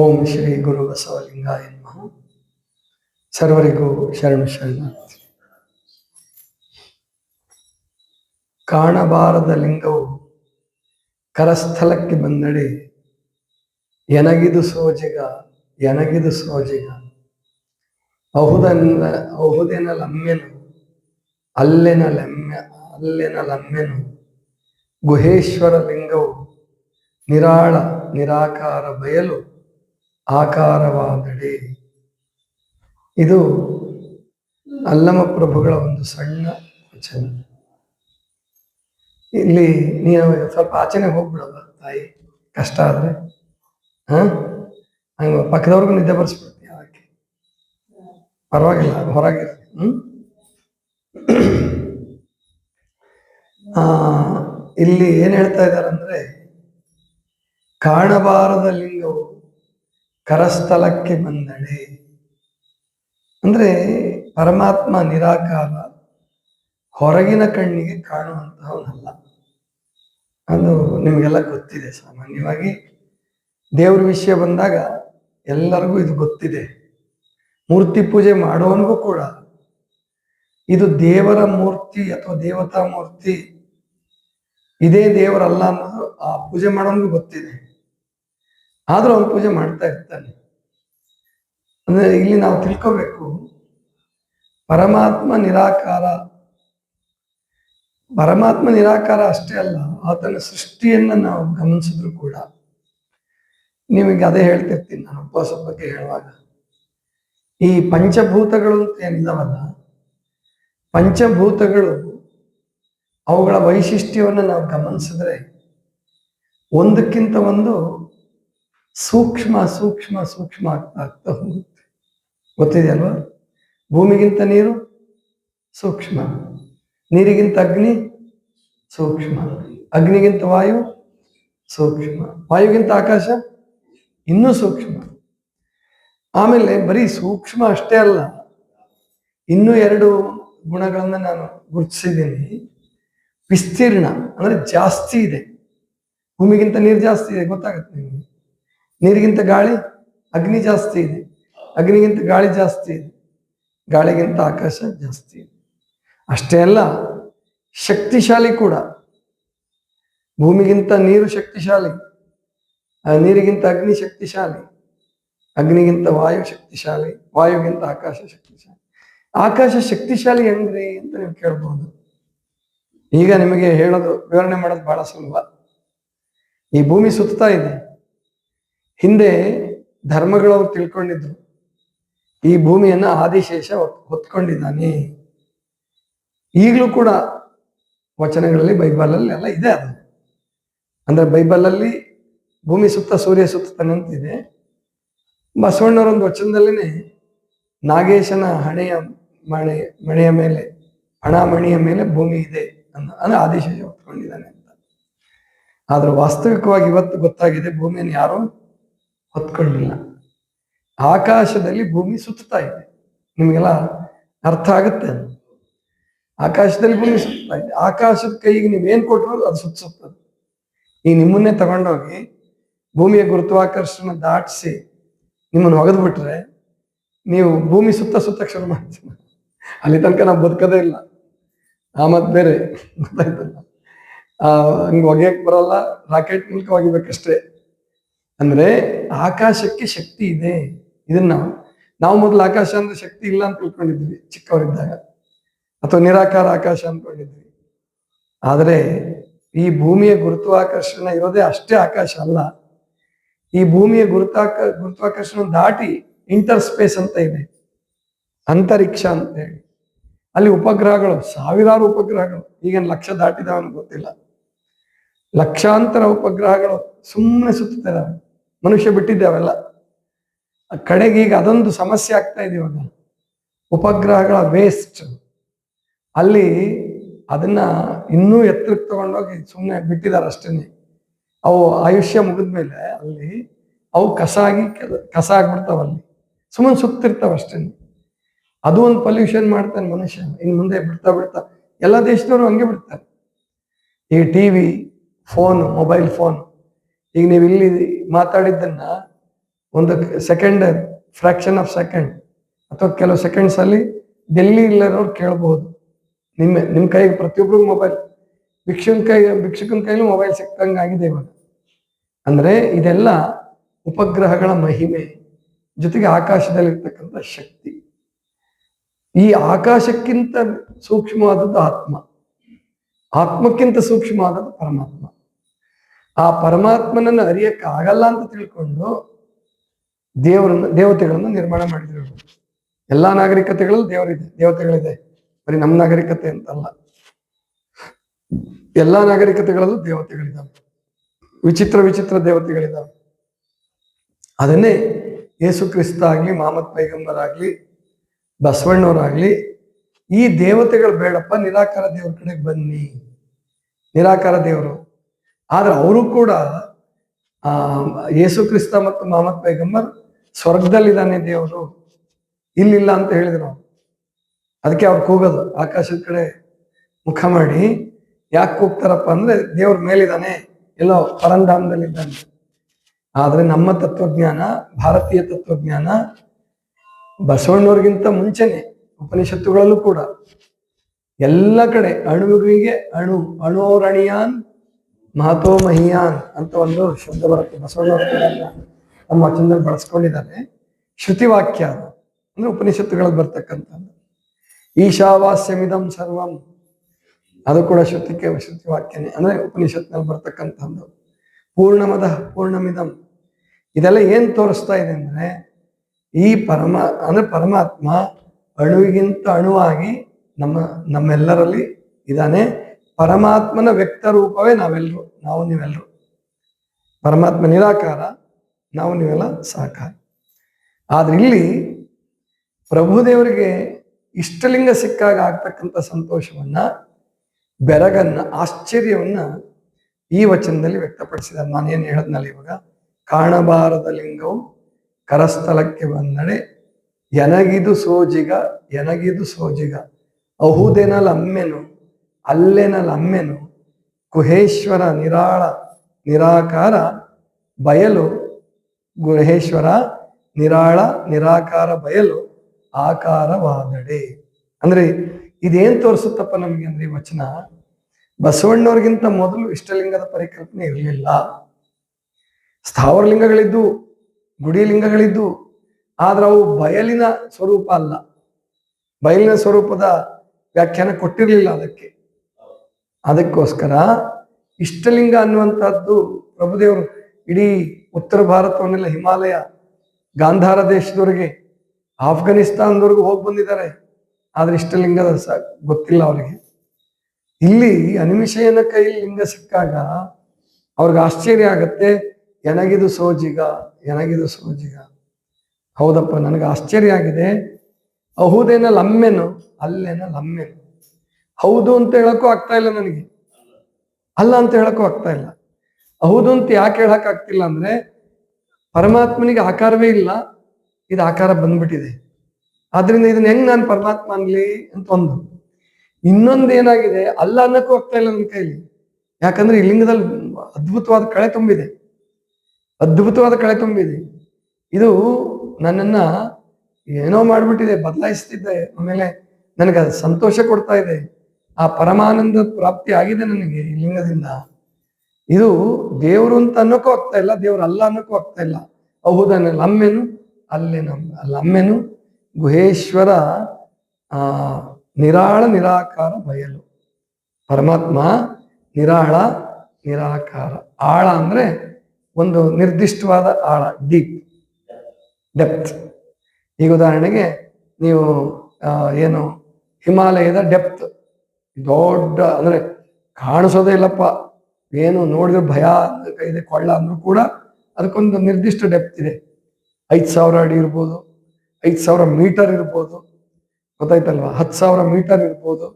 ಓಂ ಶ್ರೀ ಗುರು ಬಸವಲಿಂಗಾಯ ನಮಃ. ಸರ್ವರಿಗೂ ಶರಣ ಶರಣ ಕಾಣಬಾರದ ಲಿಂಗವು ಕರಸ್ಥಲಕ್ಕೆ ಬಂದಡೆ, ಎನಗಿದು ಸೋಜಿಗ ಎನಗಿದು ಸೋಜಿಗ. ಅಹುದನ್ನ ಬಹುದೆನ ಲಮ್ಯನು, ಅಲ್ಲಿನ ಲಮ್ಯ, ಅಲ್ಲಿನ ಲಮ್ಯನು. ಗುಹೇಶ್ವರ ಲಿಂಗವು ನಿರಾಳ, ನಿರಾಕಾರ ಬಯಲು ಆಕಾರವಾದಡೆ ಇದು ಅಲ್ಲಮ ಪ್ರಭುಗಳ ಒಂದು ಸಣ್ಣ ವಚನ. ಇಲ್ಲಿ ನೀನು ಸ್ವಲ್ಪ ಆಚೆನೆ ಹೋಗ್ಬಿಡಲ್ಲ ತಾಯಿ. ಕಷ್ಟ ಆದ್ರೆ. ಹಾ? ಹಂಗ ಪಕ್ಕದವ್ರಿಗೂ ನಿದ್ದೆ ಬರ್ಸ್ಬಿಡ್ತೀಯ ಅದಕ್ಕೆ. ಪರವಾಗಿಲ್ಲ ಹೊರಗೆ ಹ್ಮ್? ಆ, ಇಲ್ಲಿ ಏನ್ ಹೇಳ್ತಾ ಇದ್ದಾರೆ ಅಂದ್ರೆ ಕಾಣಬಾರದ ಲಿಂಗವು ಕರಸ್ಥಲಕ್ಕೆ ಬಂದಳೆ. ಅಂದ್ರೆ ಪರಮಾತ್ಮ ನಿರಾಕಾರ ಹೊರಗಿನ ಕಣ್ಣಿಗೆ ಕಾಣುವಂತಹವನಲ್ಲ. ಅದು ನಿಮಗೆಲ್ಲ ಗೊತ್ತಿದೆ ಸಾಮಾನ್ಯವಾಗಿ. ದೇವ್ರ ವಿಷಯ ಬಂದಾಗ ಎಲ್ಲರಿಗೂ ಇದು ಗೊತ್ತಿದೆ. ಮೂರ್ತಿ ಪೂಜೆ ಮಾಡೋವನಿಗೂ ಕೂಡ. ಇದು ದೇವರ ಮೂರ್ತಿ ಅಥವಾ ದೇವತಾ ಮೂರ್ತಿ. ಇದೇ ದೇವರಲ್ಲ ಅನ್ನೋದು ಆ ಪೂಜೆ ಮಾಡೋನಿಗೂ ಗೊತ್ತಿದೆ. ಆದ್ರೂ ಅವನು ಪೂಜೆ ಮಾಡ್ತಾ ಇರ್ತಾನೆ ಅಂದರೆ ಇಲ್ಲಿ ನಾವು ತಿಳ್ಕೋಬೇಕು, ಪರಮಾತ್ಮ ನಿರಾಕಾರ. ಪರಮಾತ್ಮ ನಿರಾಕಾರ ಅಷ್ಟೇ ಅಲ್ಲ, ಆತನ ಸೃಷ್ಟಿಯನ್ನು ನಾವು ಗಮನಿಸಿದ್ರು ಕೂಡ ನಿಮಗೆ ಅದೇ ಹೇಳ್ತಿರ್ತೀನಿ ನಾನು ಉಪವಾಸ ಬಗ್ಗೆ ಹೇಳುವಾಗ. ಈ ಪಂಚಭೂತಗಳು ಅಂತ ಏನಿಲ್ಲವಲ್ಲ ಪಂಚಭೂತಗಳು ಅವುಗಳ ವೈಶಿಷ್ಟ್ಯವನ್ನು ನಾವು ಗಮನಿಸಿದ್ರೆ ಒಂದಕ್ಕಿಂತ ಒಂದು ಸೂಕ್ಷ್ಮ ಸೂಕ್ಷ್ಮ ಸೂಕ್ಷ್ಮ ಆಗ್ತಾ ಹೋಗುತ್ತೆ. ಗೊತ್ತಿದೆಯಲ್ವಾ? ಭೂಮಿಗಿಂತ ನೀರು ಸೂಕ್ಷ್ಮ, ನೀರಿಗಿಂತ ಅಗ್ನಿ ಸೂಕ್ಷ್ಮ, ಅಗ್ನಿಗಿಂತ ವಾಯು ಸೂಕ್ಷ್ಮ, ವಾಯುಗಿಂತ ಆಕಾಶ ಇನ್ನೂ ಸೂಕ್ಷ್ಮ. ಆಮೇಲೆ ಬರೀ ಸೂಕ್ಷ್ಮ ಅಷ್ಟೇ ಅಲ್ಲ, ಇನ್ನೂ ಎರಡು ಗುಣಗಳನ್ನು ನಾನು ಗುರುತಿಸಿದ್ದೀನಿ. ವಿಸ್ತೀರ್ಣ ಅಂದ್ರೆ ಜಾಸ್ತಿ ಇದೆ. ಭೂಮಿಗಿಂತ ನೀರು ಜಾಸ್ತಿ ಇದೆ, ಗೊತ್ತಾಗುತ್ತೆ ನಿಮಗೆ? ನೀರಿಗಿಂತ ಗಾಳಿ ಅಗ್ನಿ ಜಾಸ್ತಿ ಇದೆ. ಅಗ್ನಿಗಿಂತ ಗಾಳಿ ಜಾಸ್ತಿ ಇದೆ. ಗಾಳಿಗಿಂತ ಆಕಾಶ ಜಾಸ್ತಿ ಇದೆ. ಅಷ್ಟೇ ಅಲ್ಲ, ಶಕ್ತಿಶಾಲಿ ಕೂಡ. ಭೂಮಿಗಿಂತ ನೀರು ಶಕ್ತಿಶಾಲಿ, ಆ ನೀರಿಗಿಂತ ಅಗ್ನಿ ಶಕ್ತಿಶಾಲಿ, ಅಗ್ನಿಗಿಂತ ವಾಯು ಶಕ್ತಿಶಾಲಿ, ವಾಯುಗಿಂತ ಆಕಾಶ ಶಕ್ತಿಶಾಲಿ. ಆಕಾಶ ಶಕ್ತಿಶಾಲಿ ಹೆಂಗ್ರಿ ಅಂತ ನೀವು ಕೇಳ್ಬೋದು. ಈಗ ನಿಮಗೆ ಹೇಳೋದು, ವಿವರಣೆ ಮಾಡೋದು ಬಹಳ ಸುಲಭ. ಈ ಭೂಮಿ ಸುತ್ತಾ ಇದೆ. ಹಿಂದೆ ಧರ್ಮಗಳವ್ರು ತಿಳ್ಕೊಂಡಿದ್ರು. ಈ ಭೂಮಿಯನ್ನ ಆದಿಶೇಷ ಹೊತ್- ಹೊತ್ಕೊಂಡಿದ್ದಾನೆ. ಈಗಲೂ ಕೂಡ ವಚನಗಳಲ್ಲಿ ಬೈಬಲಲ್ಲಿ ಎಲ್ಲ ಇದೆ ಅದು. ಅಂದ್ರೆ ಬೈಬಲಲ್ಲಿ ಭೂಮಿ ಸುತ್ತ ಸೂರ್ಯ ಸುತ್ತಾನೆ ಅಂತಿದೆ. ಬಸವಣ್ಣವರೊಂದು ವಚನದಲ್ಲಿನೇ ನಾಗೇಶನ ಹಣೆಯ ಮಣೆ, ಮಣೆಯ ಮೇಲೆ ಹಣಮಣಿಯ ಮೇಲೆ ಭೂಮಿ ಇದೆ ಅಂತ ಅಂದ್ರೆ ಆದಿಶೇಷ ಹೊತ್ಕೊಂಡಿದ್ದಾನೆ ಅಂತ. ಆದ್ರೆ ವಾಸ್ತವಿಕವಾಗಿ ಇವತ್ತು ಗೊತ್ತಾಗಿದೆ ಭೂಮಿಯನ್ನು ಯಾರು? ಹೊತ್ಕೊಂಡಿಲ್ಲ. ಆಕಾಶದಲ್ಲಿ ಭೂಮಿ ಸುತ್ತಾ ಇದೆ. ನಿಮಗೆಲ್ಲ ಅರ್ಥ ಆಗುತ್ತೆ ಅದು? ಆಕಾಶದಲ್ಲಿ ಭೂಮಿ ಸುತ್ತಾ ಇದೆ. ಆಕಾಶದ ಕೈಗೆ ನೀವೇನ್ ಕೊಟ್ಟರು ಅದು ಸುತ್ತುತ್ತದೆ ಈ ನಿಮ್ಮನ್ನೇ ತಗೊಂಡೋಗಿ ಭೂಮಿಯ ಗುರುತ್ವಾಕರ್ಷಣ ದಾಟಿಸಿ ನಿಮ್ಮನ್ನು ಒಗೆದು ಬಿಟ್ರೆ ನೀವು ಭೂಮಿ ಸುತ್ತ ಸುತ್ತಕ್ಕೆ ಶುರು ಮಾಡ್ತೀರ. ಅಲ್ಲಿ ತನಕ ನಾವು ಬದುಕದೇ ಇಲ್ಲ. ಆ ಮತ್ ಬೇರೆ. ಗೊತ್ತಾಯ್ತಲ್ಲ? ಹಂಗೆ ಒಗೆಯಕ್ಕೆ ಬರಲ್ಲ. ರಾಕೆಟ್ ಮೂಲಕ ಒಗಿಬೇಕಷ್ಟೇ. ಅಂದ್ರೆ ಆಕಾಶಕ್ಕೆ ಶಕ್ತಿ ಇದೆ. ಇದನ್ನ ನಾವು ಮೊದಲು ಆಕಾಶ ಅಂದ್ರೆ ಶಕ್ತಿ ಇಲ್ಲ ಅಂತ ತಿಳ್ಕೊಂಡಿದ್ವಿ ಚಿಕ್ಕವರಿದ್ದಾಗ. ಅಥವಾ ನಿರಾಕಾರ ಆಕಾಶ ಅಂದ್ಕೊಂಡಿದ್ವಿ ಆದರೆ ಈ ಭೂಮಿಯ ಗುರುತ್ವಾಕರ್ಷಣ ಇರೋದೇ ಅಷ್ಟೇ ಆಕಾಶ ಅಲ್ಲ. ಈ ಭೂಮಿಯ ಗುರುತಾಕ, ಗುರುತ್ವಾಕರ್ಷಣ ದಾಟಿ ಇಂಟರ್ ಸ್ಪೇಸ್ ಅಂತ ಇದೆ. ಅಂತರಿಕ್ಷ ಅಂತ ಹೇಳಿ. ಅಲ್ಲಿ ಉಪಗ್ರಹಗಳು, ಸಾವಿರಾರು ಉಪಗ್ರಹಗಳು. ಈಗೇನು ಲಕ್ಷ ದಾಟಿದಾವನು ಗೊತ್ತಿಲ್ಲ. ಲಕ್ಷಾಂತರ ಉಪಗ್ರಹಗಳು ಸುಮ್ಮನೆ ಸುತ್ತಿದ್ದಾವೆ ಮನುಷ್ಯ ಬಿಟ್ಟಿದ್ದೆ ಅವೆಲ್ಲ ಕಡೆಗೆ ಈಗ ಅದೊಂದು ಸಮಸ್ಯೆ ಆಗ್ತಾ ಇದೆ ಇವಾಗ. ಉಪಗ್ರಹಗಳ ವೇಸ್ಟ್ ಅಲ್ಲಿ ಅದನ್ನ ಇನ್ನೂ ಎತ್ತರಕ್ಕೆ ತಗೊಂಡೋಗಿ ಸುಮ್ಮನೆ ಬಿಟ್ಟಿದ್ದಾರೆ ಅಷ್ಟೇ ಅವು ಆಯುಷ್ಯ ಮುಗಿದ್ಮೇಲೆ ಅಲ್ಲಿ ಅವು ಕಸ ಆಗಿ ಕಸ ಆಗ್ಬಿಡ್ತಾವ ಅಲ್ಲಿ. ಸುಮ್ಮನೆ ಸುತ್ತಿರ್ತಾವ ಅಷ್ಟೇ ಅದು ಒಂದು ಪೊಲ್ಯೂಷನ್ ಮಾಡ್ತಾನೆ ಮನುಷ್ಯ. ಇನ್ನು ಮುಂದೆ ಬಿಡ್ತಾ ಬಿಡ್ತಾ ಎಲ್ಲ ದೇಶದವರು ಹಂಗೆ ಬಿಡ್ತಾರೆ. ಈ ಟಿವಿ ಫೋನು ಮೊಬೈಲ್ ಫೋನ್ ಈಗ ನೀವು ಇಲ್ಲಿ ಮಾತಾಡಿದ್ದನ್ನ ಒಂದು ಸೆಕೆಂಡ್ ಫ್ರಾಕ್ಷನ್ ಆಫ್ ಸೆಕೆಂಡ್ ಅಥವಾ ಕೆಲವು ಸೆಕೆಂಡ್ಸ್ ಅಲ್ಲಿ ಡೆಲ್ಲಿ ಇಲ್ಲರೋರು ಕೇಳಬಹುದು ನಿಮ್ಮ ನಿಮ್ಮ ಕೈಗೆ ಪ್ರತಿಯೊಬ್ಬರು ಮೊಬೈಲ್ ಭಿಕ್ಷುನ್ ಕೈ, ಭಿಕ್ಷುಕನ ಕೈಲೂ ಮೊಬೈಲ್ ಸಿಕ್ಕಂಗೆ ಆಗಿದೆ ಇವಾಗ. ಅಂದ್ರೆ ಇದೆಲ್ಲ ಉಪಗ್ರಹಗಳ ಮಹಿಮೆ, ಜೊತೆಗೆ ಆಕಾಶದಲ್ಲಿರ್ತಕ್ಕಂಥ ಶಕ್ತಿ. ಈ ಆಕಾಶಕ್ಕಿಂತ ಸೂಕ್ಷ್ಮವಾದದ್ದು ಆತ್ಮ. ಆತ್ಮಕ್ಕಿಂತ ಸೂಕ್ಷ್ಮವಾದದ್ದು ಪರಮಾತ್ಮ. ಆ ಪರಮಾತ್ಮನನ್ನು ಅರಿಯಕ್ಕೆ ಆಗಲ್ಲ ಅಂತ ತಿಳ್ಕೊಂಡು ದೇವರನ್ನ, ದೇವತೆಗಳನ್ನು ನಿರ್ಮಾಣ ಮಾಡಿದ್ರು. ಎಲ್ಲಾ ನಾಗರಿಕತೆಗಳಲ್ಲೂ ದೇವರಿದೆ, ದೇವತೆಗಳಿದೆ. ಬರೀ ನಮ್ಮ ನಾಗರಿಕತೆ ಅಂತಲ್ಲ. ಎಲ್ಲಾ ನಾಗರಿಕತೆಗಳಲ್ಲೂ ದೇವತೆಗಳಿದ್ದಾವೆ ವಿಚಿತ್ರ ವಿಚಿತ್ರ ದೇವತೆಗಳಿದ್ದಾವೆ ಅದನ್ನೇ ಯೇಸು ಕ್ರಿಸ್ತ ಆಗ್ಲಿ, ಮಹಮ್ಮದ್ ಪೈಗಂಬರ್ ಆಗ್ಲಿ, ಬಸವಣ್ಣವರಾಗ್ಲಿ, ಈ ದೇವತೆಗಳು ಬೇಡಪ್ಪ, ನಿರಾಕಾರ ದೇವರ ಕಡೆಗೆ ಬನ್ನಿ. ನಿರಾಕಾರ ದೇವರು. ಆದ್ರೆ ಅವರು ಕೂಡ ಯೇಸು ಕ್ರಿಸ್ತ ಮತ್ತು ಮಹಮ್ಮದ್ ಪೈಗಂಬರ್ ಸ್ವರ್ಗದಲ್ಲಿದ್ದಾನೆ ದೇವರು, ಇಲ್ಲಿಲ್ಲ ಅಂತ ಹೇಳಿದ್ರು. ಅದಕ್ಕೆ ಅವ್ರು ಕೂಗೋದು, ಆಕಾಶದ ಕಡೆ ಮುಖ ಮಾಡಿ, ಯಾಕೆ ಕೂಗ್ತಾರಪ್ಪ ಅಂದ್ರೆ ದೇವ್ರ ಮೇಲಿದ್ದಾನೆ, ಎಲ್ಲೋ ಪರಂಧಾಮದಲ್ಲಿದ್ದಾನೆ ಆದ್ರೆ ನಮ್ಮ ತತ್ವಜ್ಞಾನ, ಭಾರತೀಯ ತತ್ವಜ್ಞಾನ ಬಸವಣ್ಣವ್ರಿಗಿಂತ ಮುಂಚೆನೆ, ಉಪನಿಷತ್ತುಗಳಲ್ಲೂ ಕೂಡ, ಎಲ್ಲ ಕಡೆ ಅಣುವಿಗೆ ಅಣು ಅಣೋರಣೀಯಾನ್ ಮಹತೋ ಮಹಿಯಾನ್ ಅಂತ ಒಂದು ಶಬ್ದ ಬರುತ್ತೆ. ಬಸವಣ್ಣ ನಮ್ಮ ವಚನದಲ್ಲಿ ಬಳಸ್ಕೊಂಡಿದ್ದಾರೆ. ಶ್ರುತಿವಾಕ್ಯ ಅದು. ಅಂದ್ರೆ ಉಪನಿಷತ್ತುಗಳಲ್ಲಿ ಬರ್ತಕ್ಕಂಥದ್ದು. ಈಶಾವಾಸ್ಯಮಿದಂ ಸರ್ವಂ. ಅದು ಕೂಡ ಶ್ರುತಿಕೆ, ಶ್ರುತಿವಾಕ್ಯನೇ. ಅಂದ್ರೆ ಉಪನಿಷತ್ನಲ್ಲಿ ಬರ್ತಕ್ಕಂಥದ್ದು. ಪೂರ್ಣಮದ, ಪೂರ್ಣಮಿದಂ. ಇದೆಲ್ಲ ಏನ್ ತೋರಿಸ್ತಾ ಇದೆ ಅಂದ್ರೆ, ಈ ಪರಮ, ಅಂದ್ರೆ ಪರಮಾತ್ಮ ಅಣುವಿಗಿಂತ ಅಣುವಾಗಿ ನಮ್ಮ, ನಮ್ಮೆಲ್ಲರಲ್ಲಿ ಇದ್ದಾನೆ. ಪರಮಾತ್ಮನ ವ್ಯಕ್ತ ರೂಪವೇ ನಾವೆಲ್ಲರೂ ನಾವು ನೀವೆಲ್ಲರೂ ಪರಮಾತ್ಮ ನಿರಾಕಾರ, ನಾವು ನೀವೆಲ್ಲ ಸಾಕಾರ. ಆದ್ರೆ ಇಲ್ಲಿ ಪ್ರಭುದೇವರಿಗೆ ಇಷ್ಟಲಿಂಗ ಸಿಕ್ಕಾಗ ಆಗ್ತಕ್ಕಂಥ ಸಂತೋಷವನ್ನ, ಬೆರಗನ್ನ, ಆಶ್ಚರ್ಯವನ್ನ ಈ ವಚನದಲ್ಲಿ ವ್ಯಕ್ತಪಡಿಸಿದ್ದಾರೆ. ನಾನೇನು ಹೇಳದ್ನಲ್ಲ ಇವಾಗ? ಕಾಣಬಾರದ ಲಿಂಗವು ಕರಸ್ಥಲಕ್ಕೆ ಬಂದಡೆ ಎನಗಿದು ಸೋಜಿಗ ಎನಗಿದು ಸೋಜಿಗ. ಅಹುದೆನಲಮ್ಮೆನು ಅಲ್ಲೆನಲಮ್ಮೆನು ಗುಹೇಶ್ವರ ನಿರಾಳ, ನಿರಾಕಾರ, ಬಯಲು, ಗುಹೇಶ್ವರ ನಿರಾಳ, ನಿರಾಕಾರ, ಬಯಲು, ಆಕಾರವಾದಡೆ. ಅಂದ್ರೆ ಇದೇನ್ ತೋರಿಸುತ್ತಪ್ಪ ನಮಗೆ ಅಂದ್ರೆ ಈ ವಚನ? ಬಸವಣ್ಣವ್ರಿಗಿಂತ ಮೊದಲು ಇಷ್ಟಲಿಂಗದ ಪರಿಕಲ್ಪನೆ ಇರಲಿಲ್ಲ. ಸ್ಥಾವರ ಲಿಂಗಗಳಿದ್ದು ಗುಡಿ ಲಿಂಗಗಳಿದ್ದು ಆದ್ರೆ ಅವು ಬಯಲಿನ ಸ್ವರೂಪ ಅಲ್ಲ. ಬಯಲಿನ ಸ್ವರೂಪದ ವ್ಯಾಖ್ಯಾನ ಕೊಟ್ಟಿರಲಿಲ್ಲ ಅದಕ್ಕೆ. ಅದಕ್ಕೋಸ್ಕರ ಇಷ್ಟಲಿಂಗ ಅನ್ನುವಂಥದ್ದು ಪ್ರಭುದೇವರು ಇಡೀ ಉತ್ತರ ಭಾರತವನ್ನೆಲ್ಲ ಹಿಮಾಲಯ, ಗಾಂಧಾರ ದೇಶದವರೆಗೆ, ಆಫ್ಘನಿಸ್ತಾನದವರೆಗೂ ಹೋಗಿ ಬಂದಿದ್ದಾರೆ. ಆದರೆ ಇಷ್ಟಲಿಂಗದ ಸ ಗೊತ್ತಿಲ್ಲ ಅವರಿಗೆ. ಇಲ್ಲಿ ಅನಿಮಿಷಯನ ಕೈಯಲ್ಲಿ ಲಿಂಗ ಸಿಕ್ಕಾಗ ಅವ್ರಿಗೆ ಆಶ್ಚರ್ಯ ಆಗತ್ತೆ. ಎನಗಿದು ಸೋಜಿಗ ಎನಗಿದು ಸೋಜಿಗ. ಹೌದಪ್ಪ, ನನಗೆ ಆಶ್ಚರ್ಯ ಆಗಿದೆ. ಅಹುದೇನ ಲಮ್ಮೆನು, ಅಲ್ಲೇನ ಲಮ್ಮೆನು. ಹೌದು ಅಂತ ಹೇಳಕ್ಕೂ ಆಗ್ತಾ ಇಲ್ಲ ನನಗೆ. ಅಲ್ಲ ಅಂತ ಹೇಳಕ್ಕೂ ಆಗ್ತಾ ಇಲ್ಲ. ಹೌದು ಅಂತ ಯಾಕೆ ಹೇಳಕ್ ಆಗ್ತಿಲ್ಲ ಅಂದ್ರೆ ಪರಮಾತ್ಮನಿಗೆ ಆಕಾರವೇ ಇಲ್ಲ, ಇದು ಆಕಾರ ಬಂದ್ಬಿಟ್ಟಿದೆ. ಆದ್ರಿಂದ ಇದನ್ನ ಹೆಂಗ್ ನಾನು ಪರಮಾತ್ಮ ಅನ್ಲಿ ಅಂತ ಒಂದು. ಇನ್ನೊಂದು ಏನಾಗಿದೆ, ಅಲ್ಲ ಅನ್ನಕ್ಕೂ ಆಗ್ತಾ ಇಲ್ಲ ನನ್ನ ಕೈಲಿ. ಯಾಕಂದ್ರೆ ಈ ಲಿಂಗದಲ್ಲಿ ಅದ್ಭುತವಾದ ಕಳೆ ತುಂಬಿದೆ. ಅದ್ಭುತವಾದ ಕಳೆ ತುಂಬಿದೆ. ಇದು ನನ್ನನ್ನ ಏನೋ ಮಾಡ್ಬಿಟ್ಟಿದೆ ಬದಲಾಯಿಸ್ತಿದ್ದೆ ಆಮೇಲೆ ನನಗೆ ಸಂತೋಷ ಕೊಡ್ತಾ ಇದೆ. ಆ ಪರಮಾನಂದ ಪ್ರಾಪ್ತಿ ಆಗಿದೆ ನನಗೆ ಲಿಂಗದಿಂದ. ಇದು ದೇವರು ಅಂತ ಅನ್ನೋಕ್ಕೂ ಆಗ್ತಾ ಇಲ್ಲ, ದೇವ್ರು ಅಲ್ಲ ಅನ್ನೋಕ್ಕೂ ಆಗ್ತಾ ಇಲ್ಲ. ಹೌದನ್ನ ಲಮ್ಮೆನು, ಅಲ್ಲೇ ನಮ್ಮ ಲಮ್ಮೆನು, ಗುಹೇಶ್ವರ, ಆ, ನಿರಾಳ, ನಿರಾಕಾರ, ಬಯಲು. ಪರಮಾತ್ಮ ನಿರಾಳ, ನಿರಾಕಾರ. ಆಳ ಅಂದ್ರೆ ಒಂದು ನಿರ್ದಿಷ್ಟವಾದ ಆಳ, ಡೀಪ್, ಡೆಪ್ತ್. ಈಗ ಉದಾಹರಣೆಗೆ ನೀವು ಏನು ಹಿಮಾಲಯದ ಡೆಪ್ತ್. ದೊಡ್ಡ ಅಂದ್ರೆ ಕಾಣಿಸೋದೇ ಇಲ್ಲಪ್ಪ. ಏನು ನೋಡಿದ್ರೆ ಭಯ ಇದೆ, ಕೊಳ್ಳ ಅಂದ್ರೂ ಕೂಡ ಅದಕ್ಕೊಂದು ನಿರ್ದಿಷ್ಟ ಡೆಪ್ತ್ ಇದೆ. ಐದು ಸಾವಿರ ಅಡಿ ಇರ್ಬೋದು, ಐದು ಸಾವಿರ ಮೀಟರ್ ಇರ್ಬೋದು, ಗೊತ್ತಾಯ್ತಲ್ವಾ? ಹತ್ತು ಸಾವಿರ ಮೀಟರ್ ಇರ್ಬೋದು.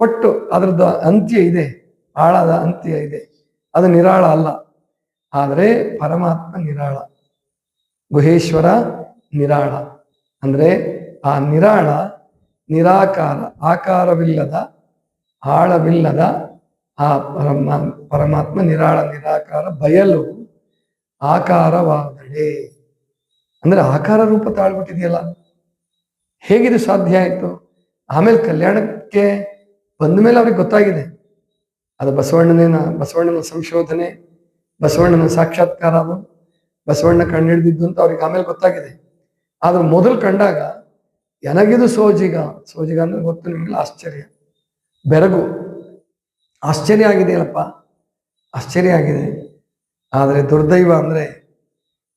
ಒಟ್ಟು ಅದರದ್ದು ಅಂತ್ಯ ಇದೆ, ಆಳದ ಅಂತ್ಯ ಇದೆ. ಅದು ನಿರಾಳ ಅಲ್ಲ. ಆದರೆ ಪರಮಾತ್ಮ ನಿರಾಳ, ಗುಹೇಶ್ವರ ನಿರಾಳ. ಅಂದ್ರೆ ಆ ನಿರಾಳ ನಿರಾಕಾರ, ಆಕಾರವಿಲ್ಲದ ಆಳವಿಲ್ಲದ ಆ ಪರಮ, ಪರಮಾತ್ಮ ನಿರಾಳ, ನಿರಾಕಾರ, ಬಯಲು ಆಕಾರವಾದಡೆ ಅಂದ್ರೆ ಆಕಾರ ರೂಪ ತಾಳ್ಬಿಟ್ಟಿದೆಯಲ್ಲ? ಹೇಗಿದು ಸಾಧ್ಯ ಆಯಿತು? ಆಮೇಲೆ ಕಲ್ಯಾಣಕ್ಕೆ ಬಂದ ಮೇಲೆ ಅವ್ರಿಗೆ ಗೊತ್ತಾಗಿದೆ. ಅದು ಬಸವಣ್ಣನ ಬಸವಣ್ಣನ ಸಂಶೋಧನೆ, ಬಸವಣ್ಣನ ಸಾಕ್ಷಾತ್ಕಾರ ಅದು, ಬಸವಣ್ಣ ಕಂಡುಹಿಡಿದಿದ್ದು ಅಂತ ಅವ್ರಿಗೆ ಆಮೇಲೆ ಗೊತ್ತಾಗಿದೆ. ಆದ್ರೆ ಮೊದಲು ಕಂಡಾಗ ನನಗಿದು ಸೋಜಿಗ ಸೋಜಿಗ ಅಂದ್ರೆ ಗೊತ್ತು ನಿಮಗೆಲ್ಲ ಆಶ್ಚರ್ಯ. ಬೆರಗು. ಆಶ್ಚರ್ಯ ಆಗಿದೆಯಲ್ಲಪ್ಪ ಆಶ್ಚರ್ಯ ಆಗಿದೆ. ಆದರೆ ದುರ್ದೈವ ಅಂದರೆ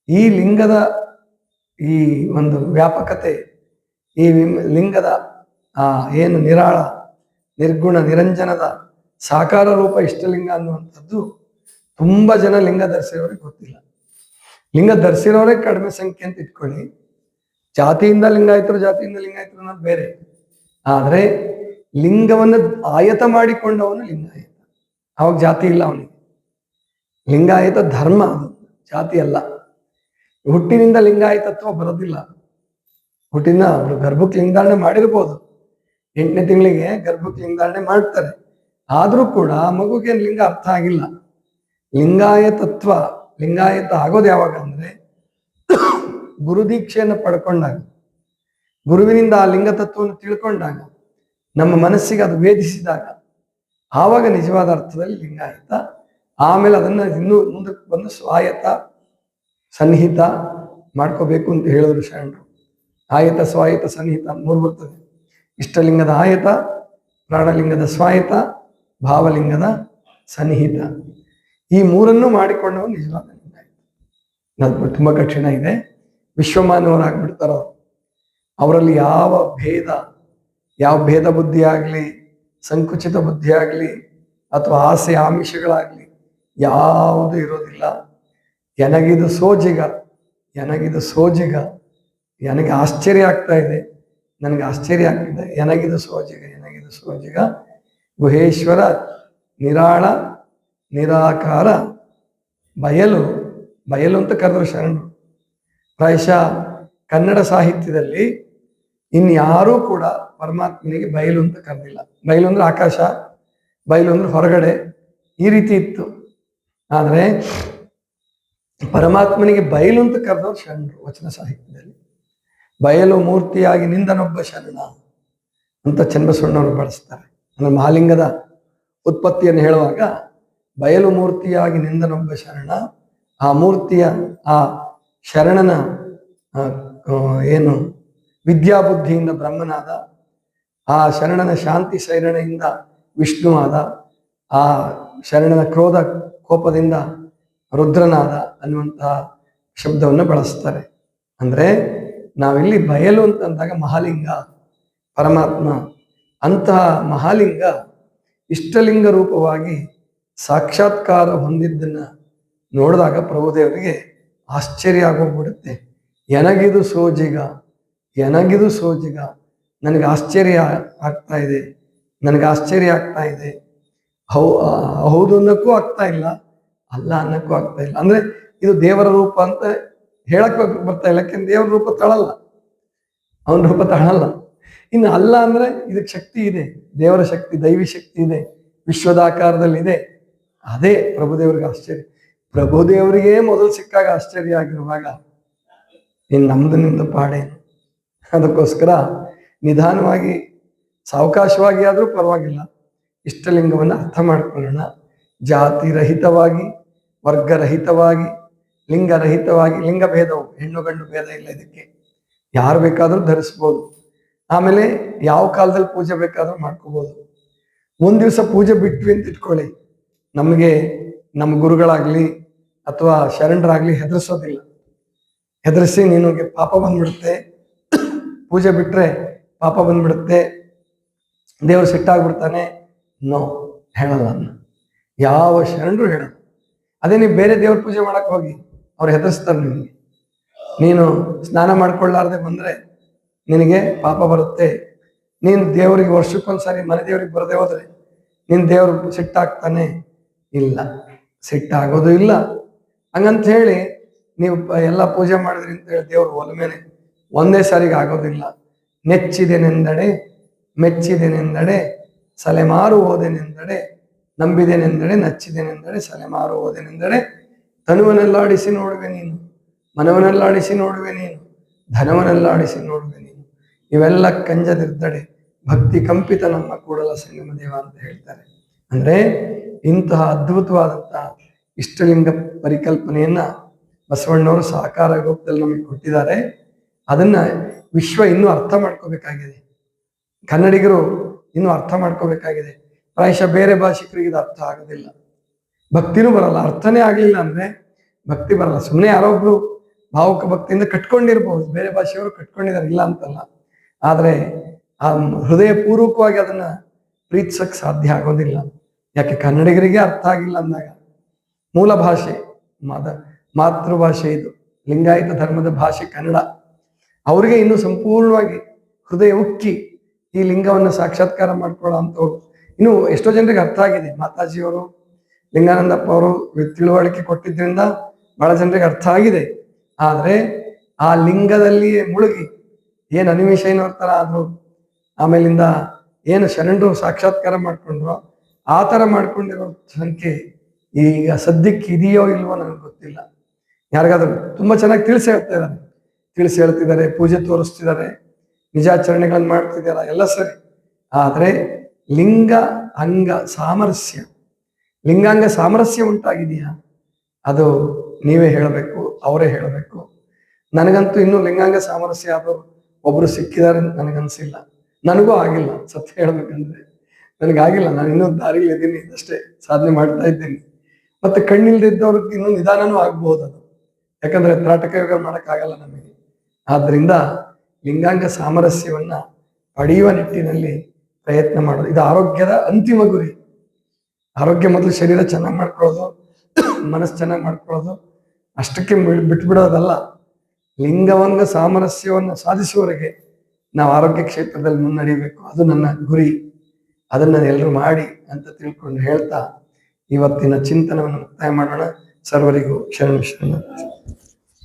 ಈ ಲಿಂಗದ ಈ ಒಂದು ವ್ಯಾಪಕತೆ, ಈ ಲಿಂಗದ, ಆ, ಏನು ನಿರಾಳ, ನಿರ್ಗುಣ, ನಿರಂಜನದ ಸಾಕಾರ ರೂಪ ಇಷ್ಟಲಿಂಗ ಅನ್ನುವಂಥದ್ದು ತುಂಬ ಜನ ಲಿಂಗ ಧರಿಸಿರೋರಿಗೆ ಗೊತ್ತಿಲ್ಲ. ಲಿಂಗ ಧರಿಸಿರೋರೇ ಕಡಿಮೆ ಸಂಖ್ಯೆ ಅಂತ ಇಟ್ಕೊಳ್ಳಿ. ಜಾತಿಯಿಂದ ಲಿಂಗಾಯತರು ಜಾತಿಯಿಂದ ಲಿಂಗಾಯತರು ಅನ್ನೋದು ಬೇರೆ. ಆದ್ರೆ ಲಿಂಗವನ್ನು ಆಯತ ಮಾಡಿಕೊಂಡವನು ಲಿಂಗಾಯತ. ಅವಾಗ ಜಾತಿ ಇಲ್ಲ ಅವನಿಗೆ. ಲಿಂಗಾಯತ ಧರ್ಮ ಜಾತಿ ಅಲ್ಲ. ಹುಟ್ಟಿನಿಂದ ಲಿಂಗಾಯತತ್ವ ಬರೋದಿಲ್ಲ. ಹುಟ್ಟಿನ ಅವರು ಗರ್ಭಕ್ಕೆ ಲಿಂಗಾರಣೆ ಮಾಡಿರ್ಬೋದು. ಎಂಟನೇ ತಿಂಗಳಿಗೆ ಗರ್ಭಕ್ಕೆ ಲಿಂಗಾರಣೆ ಮಾಡ್ತಾರೆ. ಆದರೂ ಕೂಡ ಮಗುಗೇನು ಮಗುಗೆ ಲಿಂಗ ಅರ್ಥ ಆಗಿಲ್ಲ. ಲಿಂಗಾಯತತ್ವ, ಲಿಂಗಾಯತ ಆಗೋದು ಯಾವಾಗ ಅಂದ್ರೆ ಗುರುದೀಕ್ಷೆಯನ್ನು ಪಡ್ಕೊಂಡಾಗ. ಗುರುವಿನಿಂದ ಆ ಲಿಂಗತತ್ವವನ್ನು ತಿಳ್ಕೊಂಡಾಗ. ನಮ್ಮ ಮನಸ್ಸಿಗೆ ಅದು ವೇದಿಸಿದಾಗ ಆವಾಗ ನಿಜವಾದ ಅರ್ಥದಲ್ಲಿ ಲಿಂಗಾಯತ ಆಮೇಲೆ ಅದನ್ನ ಇನ್ನೂ ಮುಂದಕ್ಕೆ ಬಂದು ಸ್ವಾಯತ ಸನ್ನಿಹಿತ ಮಾಡ್ಕೋಬೇಕು ಅಂತ ಹೇಳಿದ್ರು ಶರಣರು. ಆಯತ, ಸ್ವಾಯತ, ಸನ್ನಿಹಿತ ಮೂರು ಬರ್ತದೆ. ಇಷ್ಟಲಿಂಗದ ಆಯತ, ಪ್ರಾಣಲಿಂಗದ ಸ್ವಾಯತ, ಭಾವಲಿಂಗದ ಸನ್ನಿಹಿತ. ಈ ಮೂರನ್ನು ಮಾಡಿಕೊಂಡವನು ನಿಜವಾದ ಲಿಂಗಾಯತ ತುಂಬಾ ಕಠಿಣ ಇದೆ. ವಿಶ್ವಮಾನವರಾಗ್ಬಿಡ್ತಾರೋ ಅವರು ಅವರಲ್ಲಿ ಯಾವ ಭೇದ ಯಾವ ಭೇದ ಬುದ್ಧಿ ಆಗಲಿ ಸಂಕುಚಿತ ಬುದ್ಧಿ ಆಗಲಿ ಅಥವಾ ಆಸೆ ಆಮಿಷಗಳಾಗಲಿ ಯಾವುದು ಇರೋದಿಲ್ಲ. ಎನಗಿದು ಸೋಜಿಗ ಎನಗಿದು ಸೋಜಿಗ ನನಗೆ ಆಶ್ಚರ್ಯ ಆಗ್ತಾ ಇದೆ, ನನಗೆ ಆಶ್ಚರ್ಯ ಆಗ್ತಿದೆ. ಎನಗಿದು ಸೋಜಿಗ ಎನಗಿದು ಸೋಜಿಗ, ಗುಹೇಶ್ವರ, ನಿರಾಳ, ನಿರಾಕಾರ, ಬಯಲು ಬಯಲು ಅಂತ ಕರೆದ್ರು ಶರಣರು. ಪ್ರಾಯಶಃ ಕನ್ನಡ ಸಾಹಿತ್ಯದಲ್ಲಿ ಇನ್ಯಾರೂ ಕೂಡ ಪರಮಾತ್ಮನಿಗೆ ಬಯಲು ಅಂತ ಕರೆದಿಲ್ಲ. ಬಯಲು ಅಂದ್ರೆ ಆಕಾಶ, ಬಯಲು ಅಂದ್ರೆ ಹೊರಗಡೆ, ಈ ರೀತಿ ಇತ್ತು. ಆದರೆ ಪರಮಾತ್ಮನಿಗೆ ಬಯಲು ಅಂತ ಕರೆದವ್ರು ಶರಣರು ವಚನ ಸಾಹಿತ್ಯದಲ್ಲಿ. ಬಯಲು ಮೂರ್ತಿಯಾಗಿ ನಿಂದನೊಬ್ಬ ಶರಣ ಅಂತ ಚನ್ನಬಸವಣ್ಣವರು ಬಳಸ್ತಾರೆ ಅಂದ್ರೆ ಮಹಾಲಿಂಗದ ಉತ್ಪತ್ತಿಯನ್ನು ಹೇಳುವಾಗ, ಬಯಲು ಮೂರ್ತಿಯಾಗಿ ನಿಂದನೊಬ್ಬ ಶರಣ, ಆ ಮೂರ್ತಿಯ, ಆ ಶರಣನ ಏನು ವಿದ್ಯಾಬುದ್ಧಿಯಿಂದ ಬ್ರಹ್ಮನಾದ, ಆ ಶರಣನ ಶಾಂತಿ ಶರಣೆಯಿಂದ ವಿಷ್ಣುವಾದ, ಆ ಶರಣನ ಕ್ರೋಧ ಕೋಪದಿಂದ ರುದ್ರನಾದ ಅನ್ನುವಂತಹ ಶಬ್ದವನ್ನು ಬಳಸ್ತಾರೆ. ಅಂದ್ರೆ ನಾವಿಲ್ಲಿ ಬಯಲು ಅಂತಂದಾಗ ಮಹಾಲಿಂಗ, ಪರಮಾತ್ಮ, ಅಂತಹ ಮಹಾಲಿಂಗ ಇಷ್ಟಲಿಂಗ ರೂಪವಾಗಿ ಸಾಕ್ಷಾತ್ಕಾರ ಹೊಂದಿದ್ದನ್ನ ನೋಡಿದಾಗ ಪ್ರಭುದೇವರಿಗೆ ಆಶ್ಚರ್ಯ ಆಗೋಗ್ಬಿಡುತ್ತೆ. ಎನಗಿದು ಸೋಜಿಗ ಎನಗಿದು ಸೋಜಿಗ. ನನಗೆ ಆಶ್ಚರ್ಯ ಆಗ್ತಾ ಇದೆ. ನನಗೆ ಆಶ್ಚರ್ಯ ಆಗ್ತಾ ಇದೆ. ಹೌ ಹೌದು ಅನ್ನಕ್ಕೂ ಆಗ್ತಾ ಇಲ್ಲ. ಅಲ್ಲ ಅನ್ನಕ್ಕೂ ಆಗ್ತಾ ಇಲ್ಲ. ಅಂದ್ರೆ ಇದು ದೇವರ ರೂಪ ಅಂತ ಹೇಳಕ್ ಬರ್ತಾ ಇಲ್ಲ. ಯಾಕೆಂದ್ರೆ ದೇವರ ರೂಪ ತಳಲ್ಲ. ಅವನ ರೂಪ ತಳಲ್ಲ. ಇನ್ನು ಅಲ್ಲ ಅಂದ್ರೆ ಇದಕ್ಕೆ ಶಕ್ತಿ ಇದೆ. ದೇವರ ಶಕ್ತಿ, ದೈವಿ ಶಕ್ತಿ ಇದೆ. ವಿಶ್ವದ ಆಕಾರದಲ್ಲಿ ಇದೆ. ಅದೇ ಪ್ರಭುದೇವರಿಗೆ ಆಶ್ಚರ್ಯ. ಪ್ರಭುದೇವರಿಗೆ ಮೊದಲು ಸಿಕ್ಕಾಗ ಆಶ್ಚರ್ಯ ಆಗಿರುವಾಗ, ಇನ್ನು ನಮ್ದು ನಿಮ್ದು ಪಾಡೇನು? ಅದಕ್ಕೋಸ್ಕರ ನಿಧಾನವಾಗಿ, ಸಾವಕಾಶವಾಗಿ ಆದರೂ ಪರವಾಗಿಲ್ಲ. ಇಷ್ಟಲಿಂಗವನ್ನು ಅರ್ಥ ಮಾಡಿಕೊಳ್ಳೋಣ. ಜಾತಿ ರಹಿತವಾಗಿ ವರ್ಗರಹಿತವಾಗಿ ಲಿಂಗರಹಿತವಾಗಿ ಲಿಂಗ ಭೇದವು, ಹೆಣ್ಣು ಗಂಡು ಭೇದ ಇಲ್ಲ ಇದಕ್ಕೆ. ಯಾರು ಬೇಕಾದರೂ ಧರಿಸ್ಬೋದು. ಆಮೇಲೆ ಯಾವ ಕಾಲದಲ್ಲಿ ಪೂಜೆ ಬೇಕಾದರೂ ಮಾಡ್ಕೋಬೋದು. ಒಂದು ದಿವಸ ಪೂಜೆ ಬಿಟ್ವಿ ಅಂತ ಇಟ್ಕೊಳ್ಳಿ. ನಮಗೆ ನಮ್ಮ ಗುರುಗಳಾಗ್ಲಿ ಅಥವಾ ಶರಣರಾಗಲಿ ಹೆದರ್ಸೋದಿಲ್ಲ. ಹೆದರಿಸಿ ನಿನಗೆ ಪಾಪ ಬಂದ್ಬಿಡುತ್ತೆ. ಪೂಜೆ ಬಿಟ್ಟರೆ ಪಾಪ ಬಂದ್ಬಿಡುತ್ತೆ. ದೇವರು ಸಿಟ್ಟಾಗ್ಬಿಡ್ತಾನೆ ನೋ, ಹೇಳಲ್ಲ ಯಾವ ಶರಣರು ಹೇಳಲ್ಲ ಅದೇ ನೀವು ಬೇರೆ ದೇವ್ರ ಪೂಜೆ ಮಾಡೋಕೆ ಹೋಗಿ, ಅವ್ರು ಹೆದರ್ಸ್ತಾರೆ ನಿಮಗೆ. ನೀನು ಸ್ನಾನ ಮಾಡ್ಕೊಳ್ಳಾರ್ದೆ ಬಂದರೆ ನಿನಗೆ ಪಾಪ ಬರುತ್ತೆ. ನೀನು ದೇವರಿಗೆ ವರ್ಷಕ್ಕೊಂದ್ಸರಿ ಮನೆ ದೇವ್ರಿಗೆ ಬರದೆ ಹೋದರೆ ನಿನ್ನ ದೇವ್ರು ಸಿಟ್ಟಾಗ್ತಾನೆ ಇಲ್ಲ ಸಿಟ್ಟಾಗೋದು ಇಲ್ಲ. ಹಂಗಂತ ಹೇಳಿ ನೀವು ಎಲ್ಲ ಪೂಜೆ ಮಾಡಿದ್ರಿ ಅಂತ ದೇವ್ರು ಒಲಮೇನೆ ಒಂದೇ ಸಾರಿಗೆ ಆಗೋದಿಲ್ಲ. ನೆಚ್ಚಿದೆನೆಂದಡೆ, ಮೆಚ್ಚಿದೆನೆಂದಡೆ, ಸಲೆಮಾರು ಹೋದೆನೆಂದಡೆ, ನಂಬಿದೆನೆಂದಡೆ, ನಚ್ಚಿದೆನೆಂದಡೆ, ಸಲೆಮಾರು ಹೋದೆನೆಂದಡೆ. ತನುವನ್ನೆಲ್ಲಾಡಿಸಿ ನೋಡುವೆ ನೀನು ಮನವನ್ನೆಲ್ಲಾಡಿಸಿ ನೋಡುವೆ ನೀನು ಧನವನ್ನೆಲ್ಲಾಡಿಸಿ ನೋಡುವೆ ನೀನು. ಇವೆಲ್ಲ ಕಂಜದಿದ್ದಡೆ ಭಕ್ತಿ ಕಂಪಿತ ನಮ್ಮ ಕೂಡಲ ಸಂಗಮ ದೇವ ಅಂತ ಹೇಳ್ತಾರೆ. ಅಂದ್ರೆ ಇಂತಹ ಅದ್ಭುತವಾದಂತಹ ಇಷ್ಟಲಿಂಗ ಪರಿಕಲ್ಪನೆಯನ್ನ ಬಸವಣ್ಣವರು ಸಾಕಾರ ರೂಪದಲ್ಲಿ ನಮಗೆ ಕೊಟ್ಟಿದ್ದಾರೆ. ಅದನ್ನ ವಿಶ್ವ ಇನ್ನೂ ಅರ್ಥ ಮಾಡ್ಕೋಬೇಕಾಗಿದೆ. ಕನ್ನಡಿಗರು ಇನ್ನೂ ಅರ್ಥ ಮಾಡ್ಕೋಬೇಕಾಗಿದೆ. ಪ್ರಾಯಶಃ ಬೇರೆ ಭಾಷಿಕರಿಗೆ ಇದು ಅರ್ಥ ಆಗೋದಿಲ್ಲ. ಭಕ್ತಿನೂ ಬರಲ್ಲ. ಅರ್ಥನೇ ಆಗಲಿಲ್ಲ ಅಂದ್ರೆ ಭಕ್ತಿ ಬರಲ್ಲ. ಸುಮ್ಮನೆ ಯಾರೊಬ್ರು ಭಾವುಕ ಭಕ್ತಿಯಿಂದ ಕಟ್ಕೊಂಡಿರ್ಬೋದು. ಬೇರೆ ಭಾಷೆಯವರು ಕಟ್ಕೊಂಡಿದ್ದಾರೆ. ಇಲ್ಲ ಅಂತಲ್ಲ. ಆದರೆ ಆ ಹೃದಯ ಪೂರ್ವಕವಾಗಿ ಅದನ್ನ ಪ್ರೀತಿಸಕ್ ಸಾಧ್ಯ ಆಗೋದಿಲ್ಲ. ಯಾಕೆ? ಕನ್ನಡಿಗರಿಗೆ ಅರ್ಥ ಆಗಿಲ್ಲ ಅಂದಾಗ. ಮೂಲ ಭಾಷೆ ಮಾತೃಭಾಷೆ ಇದು. ಲಿಂಗಾಯತ ಧರ್ಮದ ಭಾಷೆ ಕನ್ನಡ. ಅವರಿಗೆ ಇನ್ನೂ ಸಂಪೂರ್ಣವಾಗಿ ಹೃದಯ ಉಕ್ಕಿ ಈ ಲಿಂಗವನ್ನು ಸಾಕ್ಷಾತ್ಕಾರ ಮಾಡ್ಕೊಳ್ಳೋ ಅಂಥವ್ರು ಇನ್ನು ಎಷ್ಟೋ ಜನರಿಗೆ ಅರ್ಥ ಆಗಿದೆ. ಮಾತಾಜಿಯವರು, ಲಿಂಗಾನಂದಪ್ಪ ಅವರು ತಿಳುವಳಿಕೆ ಕೊಟ್ಟಿದ್ದರಿಂದ ಬಹಳ ಜನರಿಗೆ ಅರ್ಥ ಆಗಿದೆ. ಆದರೆ ಆ ಲಿಂಗದಲ್ಲಿಯೇ ಮುಳುಗಿ ಏನು ಅನಿಮಿಷೈನವ್ರ ತರ ಆದರು, ಆಮೇಲಿಂದ ಏನು ಶರಣರು ಸಾಕ್ಷಾತ್ಕಾರ ಮಾಡ್ಕೊಂಡ್ರು, ಆ ಥರ ಮಾಡ್ಕೊಂಡಿರೋ ಸಂಖ್ಯೆ ಈಗ ಸದ್ಯಕ್ಕೆ ಇದೆಯೋ ಇಲ್ವೋ ನನಗೆ ಗೊತ್ತಿಲ್ಲ. ಯಾರಿಗಾದ್ರೂ ತುಂಬ ಚೆನ್ನಾಗಿ ತಿಳಿಸಿ ಹೇಳ್ತಾ ಇದ್ದಾರೆ ತಿಳಿಸಿ ಹೇಳ್ತಿದ್ದಾರೆ, ಪೂಜೆ ತೋರಿಸ್ತಿದ್ದಾರೆ, ನಿಜಾಚರಣೆಗಳನ್ನು ಮಾಡ್ತಿದ್ದಾರೆ ಎಲ್ಲ ಸರಿ. ಆದರೆ ಲಿಂಗ ಅಂಗ ಸಾಮರಸ್ಯ, ಲಿಂಗಾಂಗ ಸಾಮರಸ್ಯ ಉಂಟಾಗಿದೆಯಾ? ಅದು ನೀವೇ ಹೇಳಬೇಕು, ಅವರೇ ಹೇಳಬೇಕು. ನನಗಂತೂ ಇನ್ನೂ ಲಿಂಗಾಂಗ ಸಾಮರಸ್ಯ ಆದರೂ ಒಬ್ರು ಸಿಕ್ಕಿದ್ದಾರೆ ಅಂತ ನನಗನ್ಸಿಲ್ಲ. ನನಗೂ ಆಗಿಲ್ಲ, ಸತ್ಯ ಹೇಳ್ಬೇಕಂದ್ರೆ. ನನಗಾಗಿಲ್ಲ, ನಾನು ಇನ್ನೂ ದಾರಿಲಿ ಇದ್ದೀನಿ ಅಷ್ಟೇ ಸಾಧನೆ ಮಾಡ್ತಾ ಇದ್ದೀನಿ. ಮತ್ತೆ ಕಣ್ಣಿಲ್ದಿದ್ದವ್ರಿಗೆ ಇನ್ನೂ ನಿಧಾನನೂ ಆಗ್ಬಹುದು ಅದು ಯಾಕಂದ್ರೆ ತ್ರಾಟಕ ಯೋಗ ಮಾಡೋಕ್ಕಾಗಲ್ಲ ನಮಗೆ. ಆದ್ರಿಂದ ಲಿಂಗಾಂಗ ಸಾಮರಸ್ಯವನ್ನ ಪಡೆಯುವ ನಿಟ್ಟಿನಲ್ಲಿ ಪ್ರಯತ್ನ ಮಾಡೋದು. ಇದು ಆರೋಗ್ಯದ ಅಂತಿಮ ಗುರಿ. ಆರೋಗ್ಯ ಮೊದಲು ಶರೀರ ಚೆನ್ನಾಗಿ ಮಾಡ್ಕೊಳ್ಳೋದು, ಮನಸ್ಸು ಚೆನ್ನಾಗಿ ಮಾಡ್ಕೊಳ್ಳೋದು, ಅಷ್ಟಕ್ಕೆ ಬಿಡ್- ಬಿಟ್ಬಿಡೋದಲ್ಲ. ಲಿಂಗವಂಗ ಸಾಮರಸ್ಯವನ್ನು ಸಾಧಿಸುವವರೆಗೆ ನಾವು ಆರೋಗ್ಯ ಕ್ಷೇತ್ರದಲ್ಲಿ ಮುನ್ನಡೆಯಬೇಕು. ಅದು ನನ್ನ ಗುರಿ. ಅದನ್ನ ಎಲ್ಲರೂ ಮಾಡಿ ಅಂತ ತಿಳ್ಕೊಂಡು ಹೇಳ್ತಾ ಇವತ್ತಿನ ಚಿಂತನವನ್ನು ಮುಕ್ತಾಯ ಮಾಡೋಣ. ಸರ್ವರಿಗೂ ಕ್ಷಣ ಶರಣ